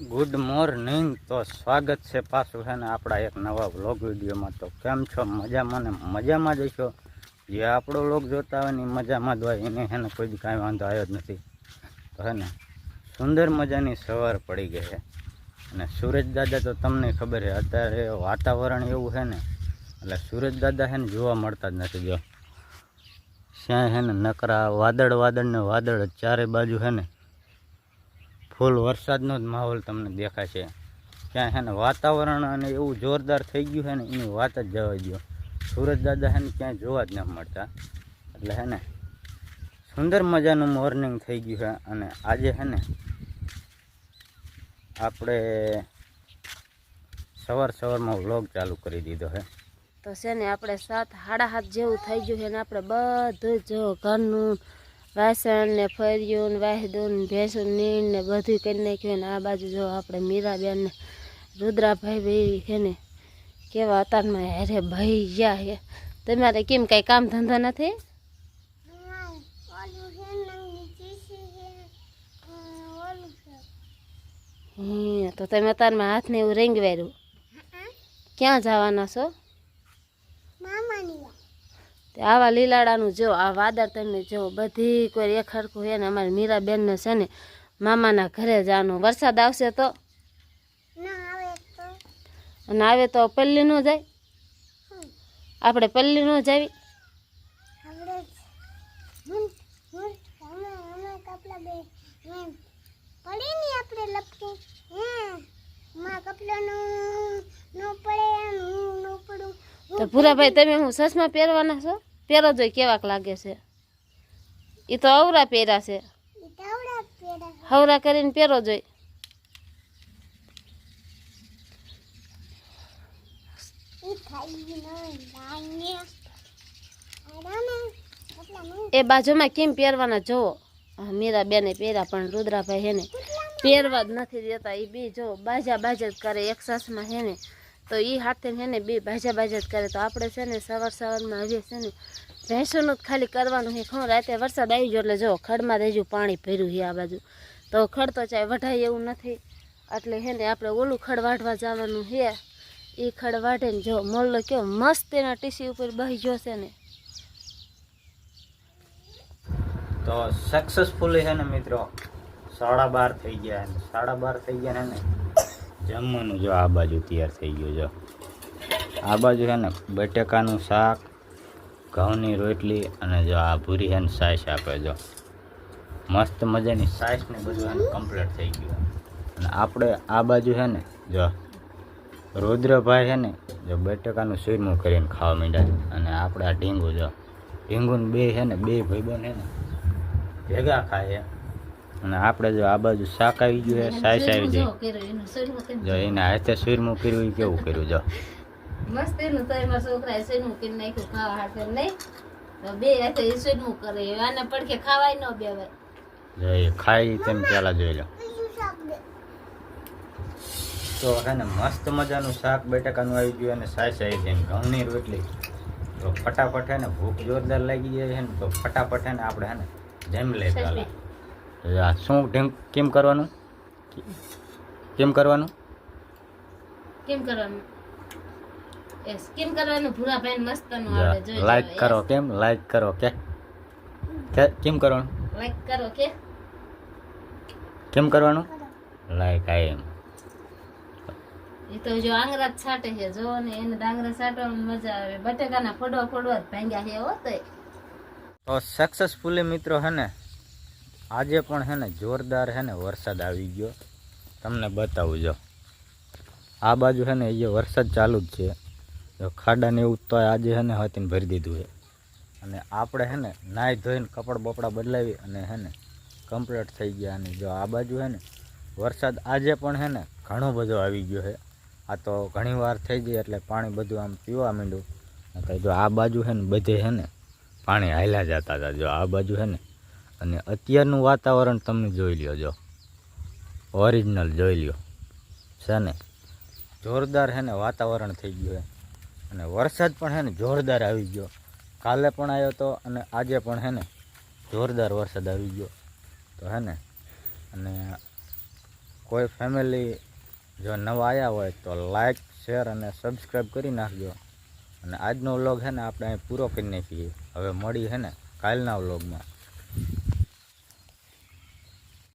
Good morning તો સ્વાગત છે પાછું છે ને આપણા એક નવા વ્લોગ વિડીયોમાં. તો કેમ છો? મજામાં ને મજામાં જ છો જે આપણો વ્લોગ જોતા હોય ને મજામાં જ હોય. એને છે ને કોઈ જ કાંઈ વાંધો આવ્યો જ નથી. તો હે ને, સુંદર મજાની સવાર પડી ગઈ છે. અને સુરજ દાદા તો તમને ખબર છે, અત્યારે વાતાવરણ એવું છે ને, એટલે સુરજ દાદા છે ને જોવા મળતા જ નથી જો. ત્યાં છે ને નકરા વાદળ વાદળ ને વાદળ ચારે બાજુ છે ને ફૂલ વરસાદનો જ માહોલ તમને દેખાશે. ત્યાં છે ને વાતાવરણ અને એવું જોરદાર થઈ ગયું છે ને, એની વાત જ જવા ગયો સુરતદાદા છે ને ક્યાંય જોવા જ ન મળતા. એટલે છે ને, સુંદર મજાનું મોર્નિંગ થઈ ગયું છે અને આજે છે ને, આપણે સવાર સવારમાં વ્લોગ ચાલુ કરી દીધો છે તો છે ને, આપણે સાત, સાડા હાથ જેવું થઈ ગયું છે ને, આપણે બધું જ ઘરનું વાસણ ને ફર્યું ને વાહદું ને ભેંસું નીણ ને બધું કરી નાખ્યું ને આ બાજુ જો આપણે મીરાબેન ને રુદ્રાભાઈ ભાઈ છે ને કેવા અતારમાં અરે ભાઈ ગયા હે તમારે કેમ કઈ કામ ધંધો નથી? તો તમે અતારમાં હાથને એવું રેંગવાર્યું ક્યાં જવાના છો? તે આવા લીલાડાનું જો આ વાદળ તમને જો બધી કોઈ એક હરખું છે ને અમારી મીરાબેનને છે ને મામાના ઘરે જવાનું. વરસાદ આવશે તો? અને આવે તો પલ્લી ન જાય? આપણે પલ્લી ન જાવી તો ભૂરાભાઈ તમે હું સસમાં પહેરવાના છો? પહેરો જોઈ કેવાક લાગે છે. એ તો અવરા પહેર્યા છે. હવરા કરીને પહેરો જોઈ. ઈ ખાઈ ન લાગે આરામે કપડા નું એ બાજુમાં કેમ પહેરવાના હા મીરા બેને પહેર્યા, પણ રુદ્રાભાઈ હેને પહેરવા જ નથી દેતા. એ બી જો બાજા બાજા જ કરે, એક સાસમાં હે ને તો એ હાથે હે ને બે બાજા બાજા જ કરે. તો આપણે છે ને સવાર સવારમાં આવીએ છે ને ભેંસોનું જ ખાલી કરવાનું છે. ખબર રાતે વરસાદ આવી ગયો એટલે જો ખડમાં રહેજું, પાણી ભર્યું છે આ બાજુ. તો ખડ તો ચાહે વઢાય એવું નથી. એટલે હે ને આપણે ઓલું ખડ વાઢવા જવાનું છે. એ ખડ વાઢે ને જો મોલ્લો કેવો મસ્ત એના ટીસી ઉપર બહી ગયો છે ને. તો સક્સેસફુલી છે ને મિત્રો. સાડા બાર થઈ ગયા સાડા બાર થઈ ગયા ને. જમવાનું જો આ બાજુ તૈયાર થઈ ગયું જો આ બાજુ છે ને બટેકાનું શાક ઘઉંની રોટલી અને જો આ ભૂરી છે ને સાસ આપે જો. મસ્ત મજાની સાસ ને બધું છે ને કમ્પ્લીટ થઈ ગયું. અને આપણે આ બાજુ છે ને જો રુદ્રભાઈ છે ને જો બેટકાનું શીરમું કરીને ખાવા માંડ્યા અને આપણે આ ઢીંગું જો ઢીંગું બે છે ને બે ભાઈબંધ છે ને ભેગા ખાય અને આપણે જો આ બાજુ શાક આવી ગયું સાસ આવી ગઈ. જો એના હાથે શીરમું કર્યું કેવું કર્યું જો? મસ્ત એનું તો એમાં છોકરાએ સેનું કરી નાખ્યું ખાવા હાટે નહીં. બે હાથે એ કરે આને પડખે ખાવાય ન બેવાય ખાઈ તેમ પેલા જોઈ લો. તો છે મસ્ત મજાનું શાક બેટકાનું આવી ગયું અને આવી જાય ને ઘઉંની રોટલી. તો ફટાફટ હે ને ભૂખ જોરદાર લાગી જાય છે ને તો ફટાફટ હે ને આપણે હે ને જેમ પહેલા આ શું કેમ કરવાનું? કેમ કરવાનું? કેમ કરવાનું? એસ કેમ કરવાનું ભૂરા ભાઈ મસ્તનું આવડે જોઈ લાઈક કરો કેમ? લાઈક કરો કે? કેમ કરવાનું? લાઈક કરો કે? કેમ કરવાનું? લાઈક આઈ એમ એ તો જો આંગરા છાટે છે જો ને એને ડાંગરા છાટવામાં મજા આવે. બટેકાના ફોડવા ફોડવા ભાંગ્યા છે હો તો સક્સેસફુલી મિત્રો હે ને આજે પણ હે ને જોરદાર હે ને વરસાદ આવી ગયો. તમને બતાવું જો. આ બાજુ છે ને એ વરસાદ ચાલુ જ છે. જો ખાડાને એવું તો આજે હે ને હતીને ભરી દીધું છે. અને આપણે છે ને નાહી ધોઈને કપડ બપડા બદલાવી અને હે ને કમ્પ્લીટ થઈ ગયા. અને જો આ બાજુ છે ને વરસાદ આજે પણ હે ને ઘણો બધો આવી ગયો છે. આ તો ઘણી વાર થઈ ગઈ એટલે પાણી બધું આમ પીવા માંડ્યું. નકર જો આ બાજુ છે ને બધે છે ને પાણી હાલ્યા જતા હતા. જો આ બાજુ છે ને અને અત્યારનું વાતાવરણ તમે જોઈ લ્યો જો. ઓરિજિનલ જોઈ લ્યો. છે ને? જોરદાર હે ને વાતાવરણ થઈ ગયું છે અને વરસાદ પણ હે ને જોરદાર આવી ગયો. કાલે પણ આવ્યો હતો અને આજે પણ હે ને જોરદાર વરસાદ આવી ગયો. તો હે ને અને કોઈ ફેમિલી જો નવા આવ્યા હોય તો લાઈક શેર અને સબસ્ક્રાઈબ કરી નાખજો. અને આજનો વ્લોગ છે ને આપણે અહીં પૂરો કરી નાખીએ. હવે મળી છે ને કાલના વ્લોગમાં